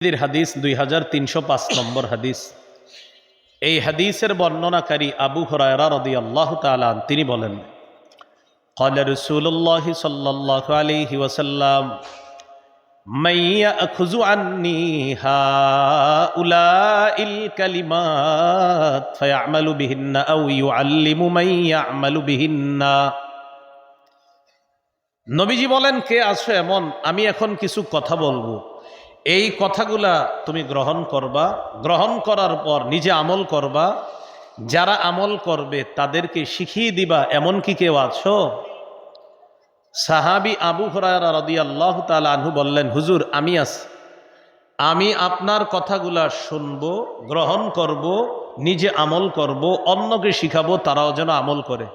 তিরমিজির হাদিস দুই হাজার তিনশো পাঁচ নম্বর হাদিস এই হাদিসের বর্ণনাকারী আবু হরায়রা রদি আল্লাহ তালান তিনি বলেন قال رسول الله صلى الله عليه وسلم من يأخذ عني هؤلاء الكلمات فيعمل بهن أو يعلم من يعمل بهن নবীজি বলেন কে আছো এমন আমি এখন কিছু কথা বলবো এই কথাগুলা তুমি গ্রহণ করবা। গ্রহণ করার পর নিজে আমল করবা। যারা আমল করবে, তাদেরকে শিখিয়ে দিবা এমন কি কেউ আছো? সাহাবি আবু হরারা রদি আল্লাহ আনহু বললেন, হুজুর, আমি আছি আমি আপনার কথাগুলা শুনব, গ্রহণ করব, নিজে আমল করব, অন্যকে শিখাবো, তারাও যেন আমল করে।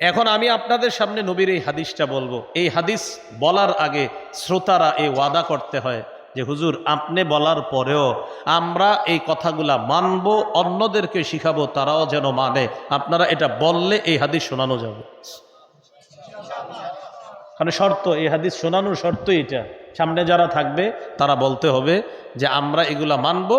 এখন আমি আপনাদের সামনে নবীর এই হাদিসটা বলব। এই হাদিস বলার আগে শ্রোতারা এই ওয়াদা করতে হয়। যে হুজুর, আপনি বলার পরেও আমরা এই কথাগুলা মানব, অন্যদেরকে শিখাবো, তারাও যেন মানে। আপনারা এটা বললে এই হাদিস শোনানো যাবে। মানে শর্ত, এই হাদিস শোনানোর শর্ত এটা। সামনে যারা থাকবে, তারা বলতে হবে যে আমরা এগুলা মানব,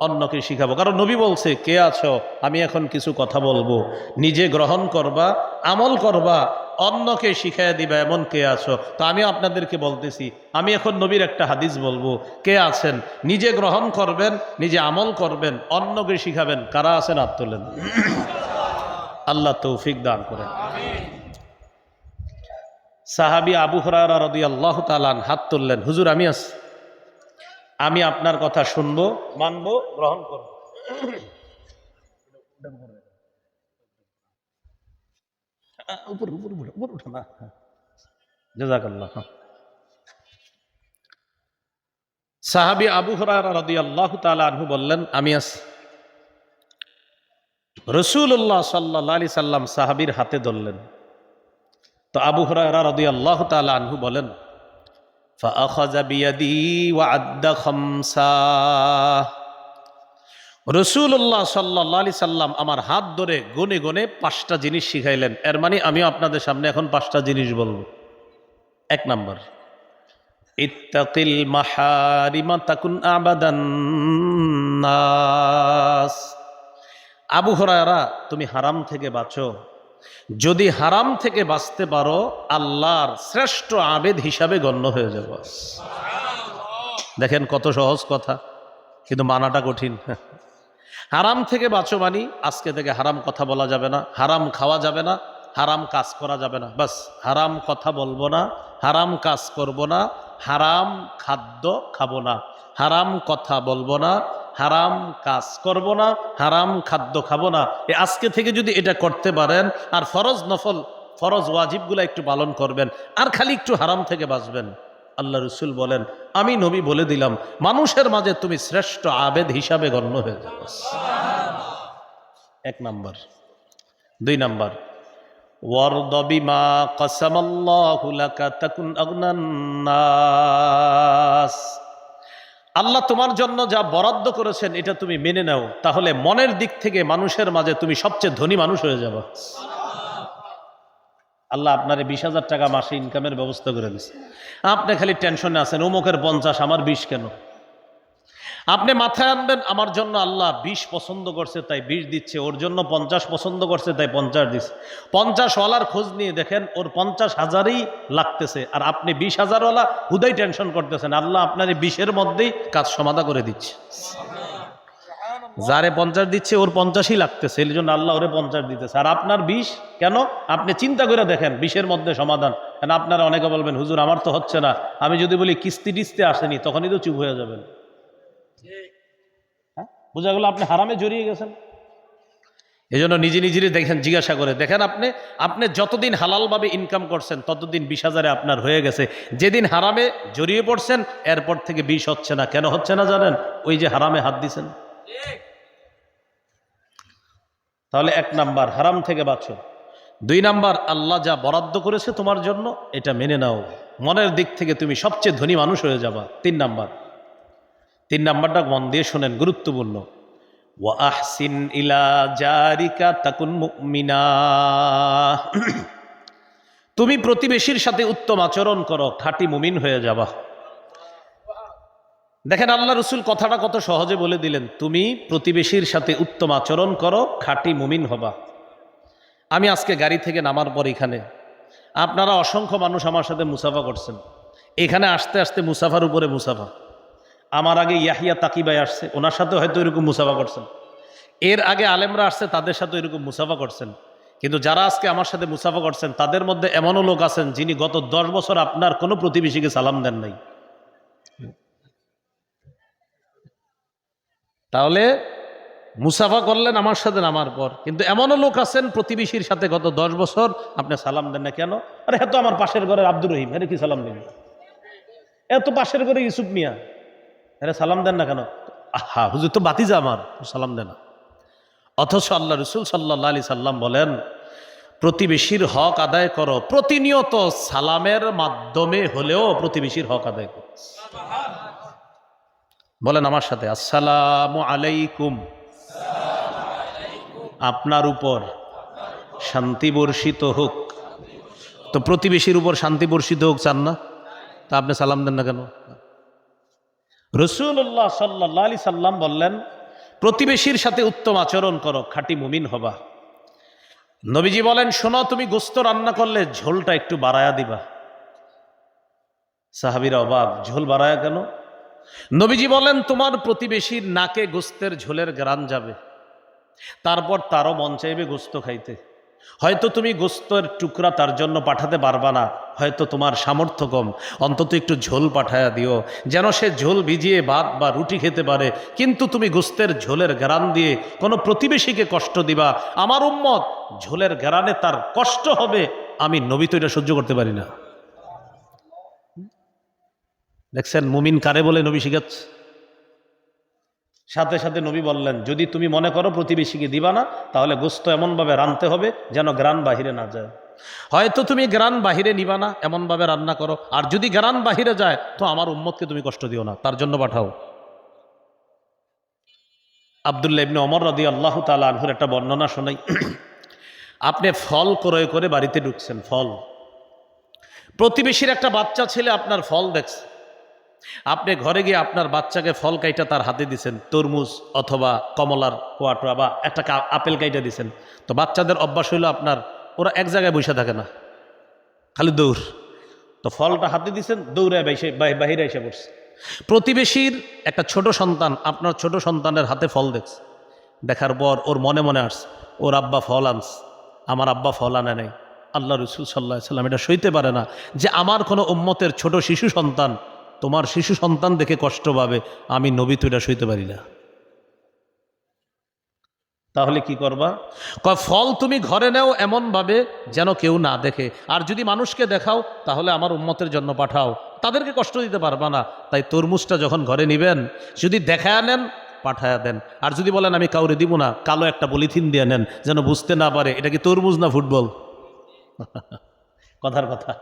অন্যকে শিখাবো। কারণ নবী বলছে, কে আছো? আমি এখন কিছু কথা বলব। নিজে গ্রহণ করবা, আমল করবা অন্যকে শিখাইয়া দিবা, এমন কে আছো? তো আমি আপনাদেরকে বলতেছি, আমি এখন নবীর একটা হাদিস বলব। কে আছেন? নিজে গ্রহণ করবেন, নিজে আমল করবেন, অন্যকে শিখাবেন। কারা আছেন? হাত তোলেন। আল্লাহ তৌফিক দান করেন। সাহাবি আবু হরারা রদি আল্লাহ তালান হাত তুললেন। হুজুর, আমি আছি। আমি আপনার কথা শুনব, মানবো, গ্রহণ করব। উপর উপর উপর উপর উঠো না জাজাকাল্লাহ সাহাবি আবু হরারা রদি আল্লাহ তালা আনহু বললেন আমি আছি রসুল্লাহ সাল্লাহ আলি সাল্লাম সাহাবির হাতে ধরলেন তো আবু হরারা রদি আল্লাহ তালা আনহু বলেন فأخذ بيدي وعد خمسا রসুল্লাহ সাল্লাহ আলি সাল্লাম আমার হাত ধরে গনে গনে পাঁচটা জিনিস শিখাইলেন। এর মানে আমিও আপনাদের সামনে এখন পাঁচটা জিনিস বলব। এক নম্বর ইত্তাকিল মাহারিমা তাকুন আবাদান নাস। আবু হরায়রা তুমি হারাম থেকে বাঁচো। যদি হারাম থেকে বাঁচতে পারো আল্লাহর শ্রেষ্ঠ আবেদ হিসাবে গণ্য হয়ে যাব। দেখেন কত সহজ কথা কিন্তু মানাটা কঠিন। হারাম থেকে বাঁচো মানি, আজকে থেকে হারাম কথা বলা যাবে না, হারাম খাওয়া যাবে না, হারাম কাজ করা যাবে না, বাস, হারাম কথা বলব না, হারাম কাজ করব না, হারাম খাদ্য খাব না, হারাম কথা বলব না, হারাম কাজ করব না, হারাম খাদ্য খাব না, এ আজকে থেকে যদি এটা করতে পারেন, আর ফরজ নফল, ফরজ ওয়াজিবগুলো একটু পালন করবেন, আর খালি একটু হারাম থেকে বাঁচবেন। আল্লাহ রসুল বলেন, আমি নবী বলে দিলাম, মানুষের মাঝে তুমি শ্রেষ্ঠ আবেদ হিসাবে গণ্য হয়ে যাবে এক নাম্বার। দুই নাম্বার। আল্লাহ তোমার জন্য যা বরাদ্দ করেছেন, এটা তুমি মেনে নাও, তাহলে মনের দিক থেকে মানুষের মাঝে তুমি সবচেয়ে ধনী মানুষ হয়ে যাবে। আল্লাহ আপনারে বিশ হাজার টাকা মাসে ইনকামের ব্যবস্থা করে দিচ্ছে আপনি খালি টেনশনে আছেন, অমুকের পঞ্চাশ, আমার বিশ কেন? আপনি মাথায় আনবেন, আমার জন্য আল্লাহ বিশ পছন্দ করছে, তাই বিশ দিচ্ছে, ওর জন্য পঞ্চাশ পছন্দ করছে, তাই পঞ্চাশ দিচ্ছে। পঞ্চাশ ওয়ালার খোঁজ নিয়ে দেখেন, ওর পঞ্চাশ হাজারই লাগতেছে, আর আপনি বিশ হাজারওয়ালা হুদাই টেনশন করতেছেন, আল্লাহ আপনার বিশের মধ্যেই কাজ সমাধা করে দিচ্ছে। যারে পঞ্চাশ দিচ্ছে, ওর পঞ্চাশই লাগতেছে, এই জন্য আল্লাহ ওরে পঞ্চাশ দিতেছে। আর আপনার বিষ কেন? আপনি চিন্তা করে দেখেন বিষের মধ্যে সমাধান। কেন আপনারা অনেকে বলবেন, হুজুর, আমার তো হচ্ছে না। আমি যদি বলি, কিস্তি টিস্তি আসেনি, তখনই তো চুপ হয়ে যাবেন। হ্যাঁ? বোঝা গেল আপনি হারামে জড়িয়ে গেছেন। এই জন্য নিজে নিজেরই দেখেন, জিজ্ঞাসা করে। দেখেন আপনি আপনি যতদিন হালালভাবে ইনকাম করছেন, ততদিন বিশ হাজারে আপনার হয়ে গেছে। যেদিন হারামে জড়িয়ে পড়ছেন, এরপর থেকে বিষ হচ্ছে না। কেন হচ্ছে না জানেন? ওই যে হারামে হাত দিছেন। তাহলে এক নাম্বার, হারাম থেকে বাঁচো। দুই নাম্বার, আল্লাহ যা বরাদ্দ করেছে তোমার জন্য, এটা মেনে নাও। মনের দিক থেকে তুমি সবচেয়ে ধনী মানুষ হয়ে যাবা। তিন নাম্বার। তিন নাম্বারটা মন দিয়ে শোনেন, গুরুত্বপূর্ণ। ওয়া আহসিন ইলা জারিকা তাকুন মুমিনা। তুমি প্রতিবেশীর সাথে উত্তম আচরণ করো, খাঁটি মুমিন হয়ে যাবা। দেখেন আল্লাহ রসুল কথাটা কত সহজে বলে দিলেন, তুমি প্রতিবেশীর সাথে উত্তম আচরণ করো, খাঁটি মুমিন হবা। আমি আজকে গাড়ি থেকে নামার পর এখানে, আপনারা অসংখ্য মানুষ আমার সাথে মুসাফা করছেন। এখানে আসতে আসতে মুসাফার উপরে মুসাফা। আমার আগে ইয়াহিয়া তাকিবাই আসছে, ওনার সাথে হয়তো এরকম মুসাফা করছেন। এর আগে আলেমরা আসছে, তাদের সাথে এরকম মুসাফা করছেন। কিন্তু যারা আজকে আমার সাথে মুসাফা করছেন, তাদের মধ্যে এমনও লোক আছেন যিনি গত দশ বছর আপনার কোনো প্রতিবেশীকে সালাম দেন নাই। তাহলে মুসাফা করলেন আমার সাথে নামার পর। কিন্তু এমনও লোক আছেন প্রতিবেশীর সাথে গত দশ বছর। আপনি সালাম দেন না কেন? আরে এত আমার পাশের ঘরের আব্দুর রহিম। আরে, কি সালাম দিন এত পাশের ঘরে ইউসুফ মিয়া। আরে, সালাম দেন না কেন? আহা, হুজুর তো বাতিজা আমার। সালাম দেন না। অথচ আল্লাহ রসুল সাল্লাহ আলি সাল্লাম বলেন, প্রতিবেশীর হক আদায় করো। প্রতিনিয়ত সালামের মাধ্যমে হলেও প্রতিবেশীর হক আদায় করো। বলেন আমার সাথে, আসসালামু আলাইকুম। আপনার উপর শান্তি বর্ষিত হোক। তো প্রতিবেশীর উপর শান্তি বর্ষিত হোক চান না? তা আপনি সালাম দেন না কেন? রসুল্লাহ সাল্লাহ আলি সাল্লাম বললেন, প্রতিবেশীর সাথে উত্তম আচরণ করো, খাঁটি মুমিন হবা। নবীজি বলেন, শোনো, তুমি গোস্ত রান্না করলে ঝোলটা একটু বাড়ায়া দিবা। সাহাবিরা অবাক, ঝোল বাড়ায়া কেন? নবীজি বলেন, তোমার প্রতিবেশীর নাকে গোস্তের ঝোলের গ্রান যাবে। তারপর তারও মন চাইবে গোস্ত খাইতে। হয়তো তুমি গোস্তের টুকরা তার জন্য পাঠাতে পারবা না। হয়তো তোমার সামর্থ্য কম। অন্তত একটু ঝোল পাঠায়া দিও। যেন সে ঝোল ভিজিয়ে ভাত বা রুটি খেতে পারে। কিন্তু তুমি গোস্তের ঝোলের গ্রান দিয়ে কোনো প্রতিবেশীকে কষ্ট দিবা। আমার উম্মত, ঝোলের গ্রানে তার কষ্ট হবে। আমি নবী তো এটা সহ্য করতে পারি না। দেখছেন, মুমিন কারে বলে নবী শিখাচ্ছে? সাথে সাথে নবী বললেন, যদি তুমি মনে করো প্রতিবেশীকে দিবা না, তাহলে গোস্ত এমনভাবে রানতে হবে যেন গ্রান বাহিরে না যায়। হয়তো তুমি গ্রান বাহিরে নিবা না, এমনভাবে রান্না করো। আর যদি গ্রান বাহিরে যায়, তো আমার উম্মতকে তুমি কষ্ট দিও না, তার জন্য পাঠাও। আবদুল্লাহ ইবনে অমর রাদি আল্লাহ তালা আনহুর একটা বর্ণনা শোনাই। আপনি ফল ক্রয় করে বাড়িতে ঢুকছেন, ফল। প্রতিবেশীর একটা বাচ্চা ছেলে আপনার ফল দেখছে। আপনি ঘরে গিয়ে আপনার বাচ্চাকে ফল কাইটা তার হাতে দিছেন, তরমুজ অথবা কমলার কোয়াটোয়া বা একটা আপেল কাইটা দিছেন। তো বাচ্চাদের অভ্যাস হইল আপনার, ওরা এক জায়গায় বসে থাকে না, খালি দৌড়। তো ফলটা হাতে দিছেন, দৌড়ে বাহিরে এসে পড়ছে। প্রতিবেশীর একটা ছোট সন্তান, আপনার ছোট সন্তানের হাতে ফল দেখছে। দেখার পর ওর মনে মনে আসছে, ওর আব্বা ফল আনস আমার আব্বা ফল আনে নাই। আল্লাহ রসুল সাল্লাহ সাল্লাম এটা সইতে পারে না যে আমার কোনো উম্মতের ছোট শিশু সন্তান তোমার শিশু সন্তান দেখে কষ্ট পাবে, আমি নবী এটা সইতে পারি না। তাহলে কি করবা? কয়, ফল তুমি ঘরে নেও এমনভাবে যেন কেউ না দেখে। আর যদি মানুষকে দেখাও, তাহলে আমার উম্মতের জন্য পাঠাও। তাদেরকে কষ্ট দিতে পারবা না। তাই তরমুজটা যখন ঘরে নিবেন, যদি দেখায় নেন, পাঠায়া দেন। আর যদি বলেন, আমি কাউরে দিব না, কালো একটা পলিথিন দিয়ে নেন, যেন বুঝতে না পারে, এটা কি তরমুজ না ফুটবল? কথার কথা।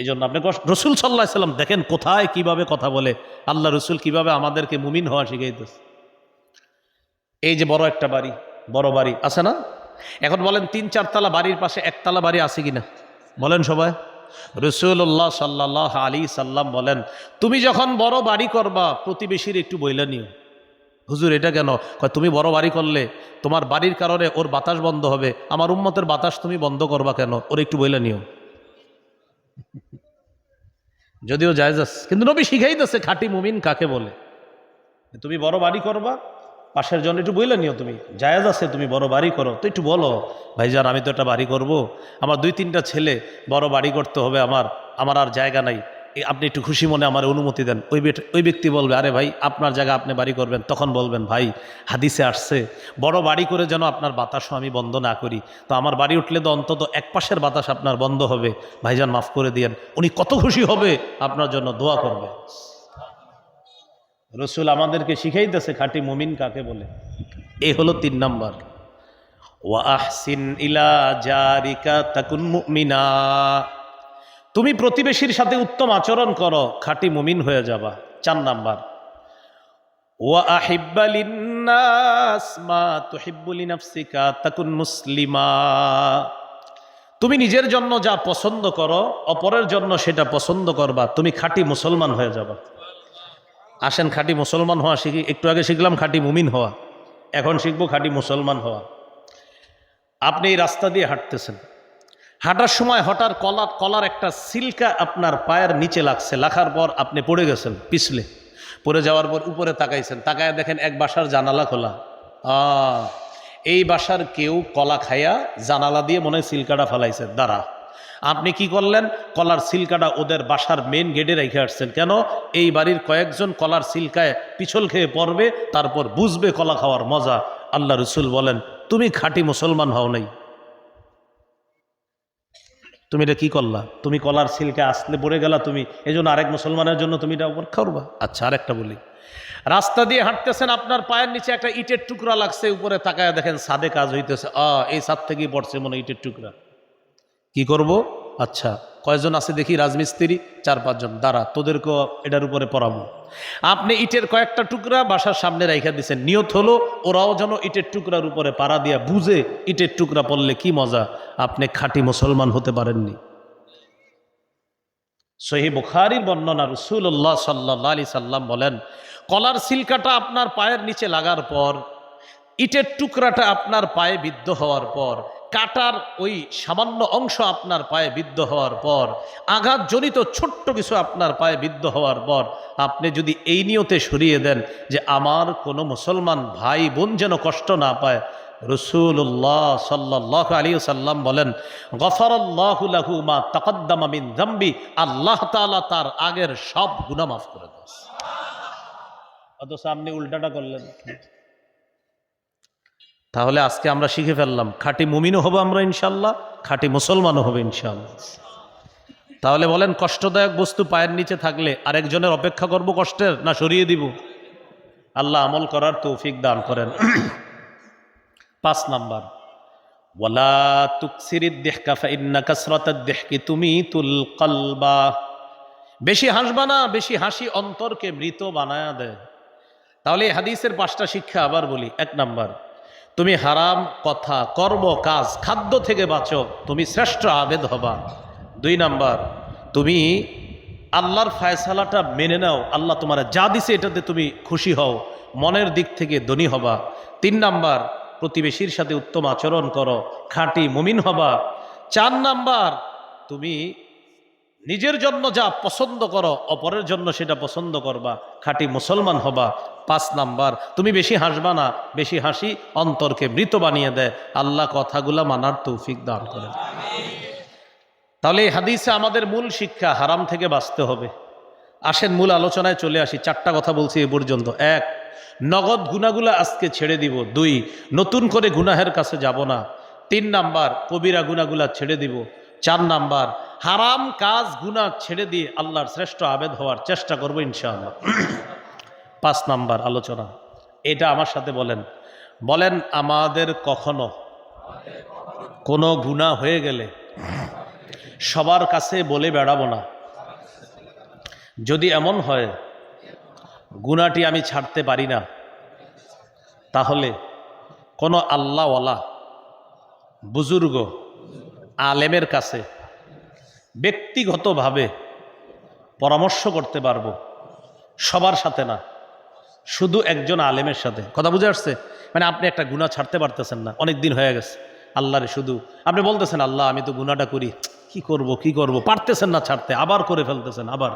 এই জন্য আপনি রসুল সাল্লাহ সাল্লাম দেখেন কোথায় কীভাবে কথা বলে। আল্লাহ রসুল কীভাবে আমাদেরকে মুমিন হওয়া শিখাইতেছে। এই যে বড় একটা বাড়ি, বড় বাড়ি, আছে না? এখন বলেন তিন চারতলা বাড়ির পাশে একতলা বাড়ি আছে কিনা? বলেন সবাই। রসুল্লাহ সাল্লাহ আলী সাল্লাম বলেন, তুমি যখন বড় বাড়ি করবা, প্রতিবেশীর একটু বইলে নিও। হুজুর, এটা কেন? তুমি বড় বাড়ি করলে তোমার বাড়ির কারণে ওর বাতাস বন্ধ হবে, আমার উম্মতের বাতাস তুমি বন্ধ করবা কেন? ওর একটু বইলে নিও। যদিও জায়জ আছে। কিন্তু নবী শিখাইতেছে খাঁটি মুমিন কাকে বলে? তুমি বড় বাড়ি করবা, পাশের জন্য একটু বইলে নিও তুমি। জায়েজ আছে, তুমি বড় বাড়ি করো। তো একটু বলো ভাই যার আমি তো একটা বাড়ি করব। আমার দুই তিনটা ছেলে, বড় বাড়ি করতে হবে আমার। আমার আর জায়গা নাই। আপনি একটু খুশি মনে আমার অনুমতি দেন। ওই ওই ব্যক্তি বলবে, আরে ভাই, আপনার জায়গা আপনি বাড়ি করবেন। তখন বলবেন, ভাই, হাদিসে আসছে, বড় বাড়ি করে যেন আপনার বাতাসও আমি বন্ধ না করি। তো আমার বাড়ি উঠলে তো অন্তত এক পাশের বাতাস আপনার বন্ধ হবে। ভাইজান, মাফ করে দিয়েন। উনি কত খুশি হবে আপনার জন্য দোয়া করবে। রসুল আমাদেরকে শিখাইতেছে, খাঁটি মুমিন কাকে বলে? এই হলো তিন নাম্বার। ওয়া আহসিন ইলা জারিকা তাকুন মুমিনা। তুমি প্রতিবেশীর সাথে উত্তম আচরণ করো, খাঁটি মুমিন হয়ে যাবা। চার নাম্বার। ওয়া তাকুন মুসলিমা। তুমি নিজের জন্য যা পছন্দ করো, অপরের জন্য সেটা পছন্দ করবা, তুমি খাঁটি মুসলমান হয়ে যাবা। আসেন, খাঁটি মুসলমান হওয়া শিখি, একটু আগে শিখলাম খাঁটি মুমিন হওয়া। এখন শিখব খাঁটি মুসলমান হওয়া। আপনি এই রাস্তা দিয়ে হাঁটতেছেন। হাঁটার সময় হঠাৎ কলার কলার একটা সিল্কা আপনার পায়ের নিচে লাগছে, লাখার পর আপনি পড়ে গেছেন, পিছলে। পড়ে যাওয়ার পর উপরে তাকাইছেন, তাকায় দেখেন এক বাসার জানালা খোলা। এই বাসার কেউ কলা খাইয়া জানালা দিয়ে মনে হয় সিল্কাটা ফেলাইছে। দাঁড়া, আপনি কি করলেন? কলার সিল্কাটা ওদের বাসার মেন গেটে রেখে আসছেন। কেন? এই বাড়ির কয়েকজন কলার সিল্কায় পিছল খেয়ে পড়বে, তারপর বুঝবে কলা খাওয়ার মজা। আল্লাহ রসুল বলেন, তুমি খাঁটি মুসলমান হও নাই। তুমি এটা কি করলা? তুমি কলার সিল্কে আসলে পড়ে গেলা, তুমি এই জন্য আরেক মুসলমানের জন্য তুমি এটা উপর খাওয়া আচ্ছা আরেকটা বলি। রাস্তা দিয়ে হাঁটতেছেন, আপনার পায়ের নিচে একটা ইটের টুকরা লাগছে, উপরে তাকায় দেখেন সাদে কাজ হইতেছে। আ এই সাদ থেকেই পড়ছে মনে ইটের টুকরা। কি করব? আচ্ছা কয়জন আছে দেখি রাজমিস্ত্রি? চার, পাঁচজন। দাঁড়া, তোদেরকেও এটার উপরে পড়াবো। আপনি ইটের কয়েকটা টুকরা বাসার সামনে রাইখা দিচ্ছেন নিয়ত হলো ওরাও যেন ইটের টুকরার উপরে পাড়া দিয়া বুঝে ইটের টুকরা পড়লে কি মজা? আপনি খাঁটি মুসলমান হতে পারেননি। সহি বুখারির বর্ণনা রসুল্লাহ সাল্লাহ আলি সাল্লাম বলেন, কলার সিলকাটা আপনার পায়ের নিচে লাগার পর, ইটের টুকরাটা আপনার পায়ে বিদ্ধ হওয়ার পর কাটার ওই সামান্য অংশ আপনার পায়ে বিদ্ধ হওয়ার পর, আঘাতজনিত ছোট্ট কিছু আপনার পায়ে বিদ্ধ হওয়ার পর, আপনি যদি এই নিয়তে সরিয়ে দেন যে আমার কোনো মুসলমান ভাই বোন যেন কষ্ট না পায় রসুল্লাহ সাল্লাহ আলী সাল্লাম বলেন, গফরল্লাহু মা তকদ্দামিন জম্বি আল্লাহ তালা তার আগের সব গুণা মাফ করে দেয় অথচ আপনি উল্টাটা করলেন। তাহলে আজকে আমরা শিখে ফেললাম, খাঁটি মুমিনও হব আমরা ইনশাল্লাহ, খাঁটি মুসলমানও হবে ইনশাল্লাহ। তাহলে বলেন, কষ্টদায়ক বস্তু পায়ের নিচে থাকলে আরেকজনের অপেক্ষা করব কষ্টের না সরিয়ে দিব? আল্লাহ আমল করার তৌফিক দান করেন। পাঁচ নাম্বার, ওয়ালা তুকসিরিদ দেহকা ফাইন্না কাসরাতাদ দেহকি তুমি তুল কলবা। বেশি হাসবা না, বেশি হাসি অন্তরকে মৃত বানায়া দেয়। তাহলে হাদিসের পাঁচটা শিক্ষা আবার বলি। এক নাম্বার তুমি হারাম কথা, কর্ম, কাজ, খাদ্য থেকে বাঁচো, তুমি শ্রেষ্ঠ আবেদ হবা। দুই নাম্বার, তুমি আল্লাহর ফায়সালাটা মেনে নাও, আল্লাহ তোমার যা দিছে এটাতে তুমি খুশি হও, মনের দিক থেকে ধনী হবা। তিন নাম্বার, প্রতিবেশীর সাথে উত্তম আচরণ করো, খাঁটি মুমিন হবা। চার নাম্বার, তুমি নিজের জন্য যা পছন্দ করো, অপরের জন্য সেটা পছন্দ করবা। খাঁটি মুসলমান হবা। পাঁচ নাম্বার, তুমি বেশি হাসবা না, বেশি হাসি অন্তরকে মৃত বানিয়ে দেয়। আল্লাহ কথাগুলা মানার তৌফিক দান করে তাহলে এই হাদিসে আমাদের মূল শিক্ষা, হারাম থেকে বাঁচতে হবে। আসেন মূল আলোচনায় চলে আসি। চারটা কথা বলছি এ পর্যন্ত। এক, নগদ গুণাগুলা আজকে ছেড়ে দিব। দুই, নতুন করে গুনাহের কাছে যাব না। তিন নাম্বার, কবিরা গুণাগুলা ছেড়ে দিব। চার নাম্বার হারাম কাজ গুণা ছেড়ে দিয়ে আল্লাহর শ্রেষ্ঠ আবেদ হওয়ার চেষ্টা করব ইনশাআল্লাহ। পাঁচ নাম্বার আলোচনা। এটা আমার সাথে বলেন। বলেন, আমাদের কখনো কোনো গুণা হয়ে গেলে সবার কাছে বলে বেড়াবো না। যদি এমন হয় গুণাটি আমি ছাড়তে পারি না, তাহলে কোনো আল্লাহওয়ালা বুজুর্গ, আলেমের কাছে ব্যক্তিগতভাবে পরামর্শ করতে পারব। সবার সাথে না, শুধু একজন আলেমের সাথে। কথা বুঝে আসছে? মানে আপনি একটা গুণা ছাড়তে পারতেছেন না, অনেক দিন হয়ে গেছে। আল্লাহরে শুধু, আপনি বলতেছেন, আল্লাহ, আমি তো গুণাটা করি। কি করব কি করব? পারতেছেন না ছাড়তে, আবার করে ফেলতেছেন, আবার।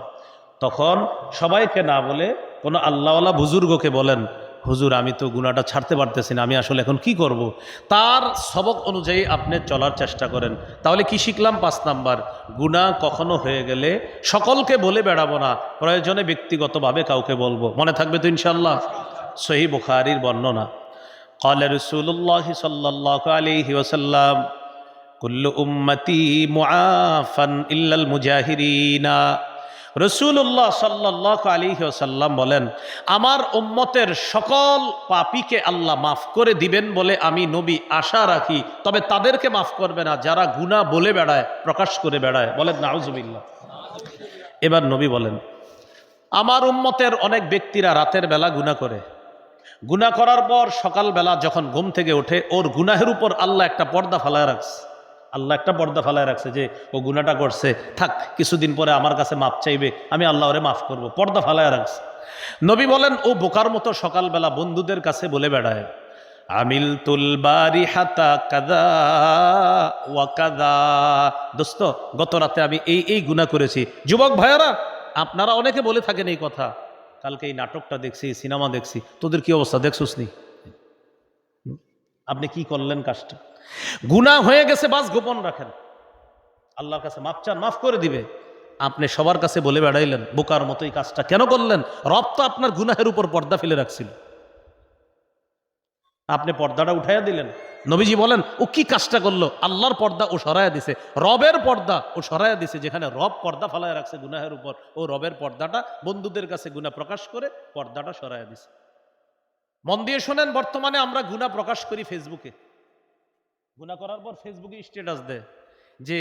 তখন সবাইকে না বলে কোনো আল্লাহওয়ালা বুজুর্গকে বলেন হুজুর আমি তো গুণাটা ছাড়তে পারতেছি না আমি আসলে এখন কি করব। তার সবক অনুযায়ী আপনি চলার চেষ্টা করেন তাহলে কি শিখলাম পাঁচ নাম্বার গুণা কখনো হয়ে গেলে সকলকে বলে বেড়াবো না প্রয়োজনে ব্যক্তিগতভাবে কাউকে বলবো মনে থাকবে তো ইনশাল্লাহ সহি বুখারির বর্ণনা قال رسول الله صلى الله عليه وسلم كل أمتي معافا إلا المجاهرين রসুল্লাহ সাল্লাহ আলী সাল্লাম বলেন, আমার উম্মতের সকল পাপিকে আল্লাহ মাফ করে দিবেন বলে আমি নবী আশা রাখি, তবে তাদেরকে মাফ করবে না, যারা গুণা বলে বেড়ায়, প্রকাশ করে বেড়ায়। বলেন, নাউজুবিল্লাহ। এবার নবী বলেন, আমার উম্মতের অনেক ব্যক্তিরা রাতের বেলা গুণা করে। গুণা করার পর সকালবেলা যখন ঘুম থেকে ওঠে, ওর গুনাহের উপর আল্লাহ একটা পর্দা ফালায় রাখছে। আল্লাহ একটা পর্দা ফালায় রাখছে যে, ও গুণাটা করছে, থাক, কিছুদিন পরে আমার কাছে মাপ চাইবে, আমি আল্লাহ ওরে মাফ করব, পর্দা ফালায় রাখছে। নবী বলেন, ও বোকার মতো সকালবেলা বন্ধুদের কাছে বলে বেড়ায়, আমিল তুল বারি হাতা কাদা ওয়া কাদা। দোস্ত, গত রাতে আমি এই এই গুণা করেছি। যুবক ভাইয়ারা, আপনারা অনেকে বলে থাকেন এই কথা, কালকে এই নাটকটা দেখছি সিনেমা দেখছি, তোদের কি অবস্থা? দেখছিস নি আপনি কি করলেন কাজটা? গুণা হয়ে গেছে, বাস গোপন রাখেন। আল্লাহর কাছে মাপ চান, মাফ করে দিবে। আপনি সবার কাছে বলে বেড়াইলেন, বোকার মতো এই কাজটা কেন করলেন? রব তো আপনার গুনাহের উপর পর্দা ফেলে রাখছিল। আপনি পর্দাটা উঠাইয়া দিলেন। নবীজি বলেন, ও কি কাজটা করল? আল্লাহর পর্দা ও সরাইয়া দিছে। রবের পর্দা ও সরাইয়া দিছে, যেখানে রব পর্দা ফালায় রাখছে গুনাহের উপর। ও রবের পর্দাটা বন্ধুদের কাছে গুণা প্রকাশ করে পর্দাটা সরাইয়া দিছে। মন দিয়ে শোনেন, বর্তমানে আমরা গুণা প্রকাশ করি ফেসবুকে গুণা করার পর ফেসবুকে স্ট্যাটাস দেয় যে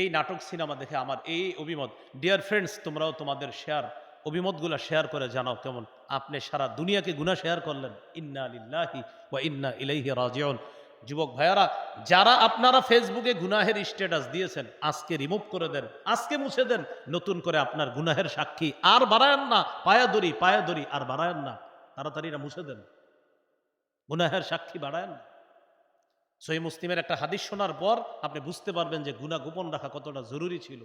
এই নাটক সিনেমা দেখে আমার এই অভিমত। ডিয়ার ফ্রেন্ডস তোমরাও তোমাদের শেয়ার অভিমতগুলো শেয়ার করে জানাও কেমন? আপনি সারা দুনিয়াকে গুণা শেয়ার করলেন। ইন্না লিল্লাহি ওয়া ইন্না ইলাইহি রাজিউন। যুবক ভাইয়ারা, যারা আপনারা ফেসবুকে গুনাহের স্ট্যাটাস দিয়েছেন, আজকে রিমুভ করে দেন, আজকে মুছে দেন, নতুন করে আপনার গুনাহের সাক্ষী। আর বাড়ায়েন না, পায়া দড়ি পায়া দড়ি, আর বাড়ায়েন না, তাড়াতাড়ি মুছে দেন। গুনাহের সাক্ষী বাড়ায়েন না। সহি মুসলিমের একটা হাদিস শোনার পর আপনি বুঝতে পারবেন যে গুণা গোপন রাখা কতটা জরুরি ছিল।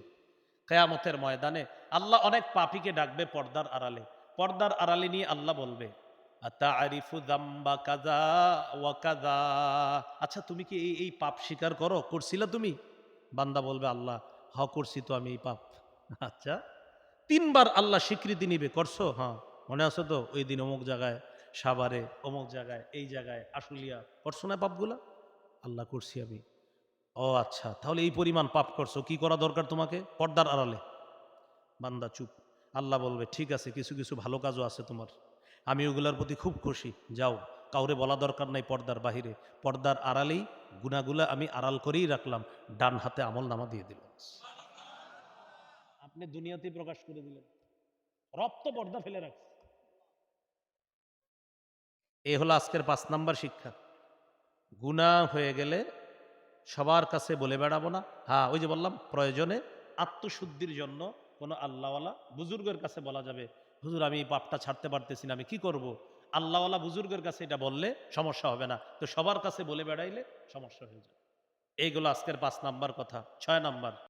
কেয়ামতের ময়দানে আল্লাহ অনেক পাপীকে ডাকবে পর্দার আড়ালে। পর্দার আড়ালে নিয়ে আল্লাহ বলবে আচ্ছা তুমি কি এই এই পাপ স্বীকার করো? করছিলা তুমি? বান্দা বলবে, আল্লাহ, হ, করছি তো আমি এই পাপ। আচ্ছা তিনবার আল্লাহ স্বীকৃতি নিবে, করছ? হ্যাঁ। মনে আছে তো? ওই দিন অমুক জায়গায় সাভারে, অমুক জায়গায়, এই জায়গায়, আশুলিয়া, করছ না পাপগুলা? আল্লাহ করছি আমি। ও আচ্ছা তাহলে এই পরিমাণ পাপ করছ কি করা দরকার তোমাকে? পর্দার আড়ালে। বান্দা চুপ। আল্লাহ বলবে ঠিক আছে কিছু কিছু ভালো কাজও আছে তোমার। আমি ওগুলোর প্রতি খুব খুশি। যাও কাউরে বলা দরকার নাই পর্দার বাহিরে। পর্দার আড়ালেই গুনাগুলা আমি আড়াল করেই রাখলাম। ডান হাতে আমল নামা দিয়ে দিলাম। আপনি দুনিয়াতে প্রকাশ করে দিলেন। রক্ত পর্দা ফেলে রাখছে। এই হলো আজকের পাঁচ নাম্বার শিক্ষা। গুণা হয়ে গেলে সবার কাছে বলে বেড়াবো না। হ্যাঁ ওই যে বললাম, প্রয়োজনে আত্মশুদ্ধির জন্য কোনো আল্লাহওয়ালা বুজুর্গের কাছে বলা যাবে, হুজুর, আমি পাপটা ছাড়তে পারতেছি না, আমি কি করব। আল্লাহওয়ালা বুজুর্গের কাছে এটা বললে সমস্যা হবে না। তো সবার কাছে বলে বেড়াইলে সমস্যা হয়ে যাবে। এইগুলো আজকের পাঁচ নাম্বার কথা, ছয় নাম্বার।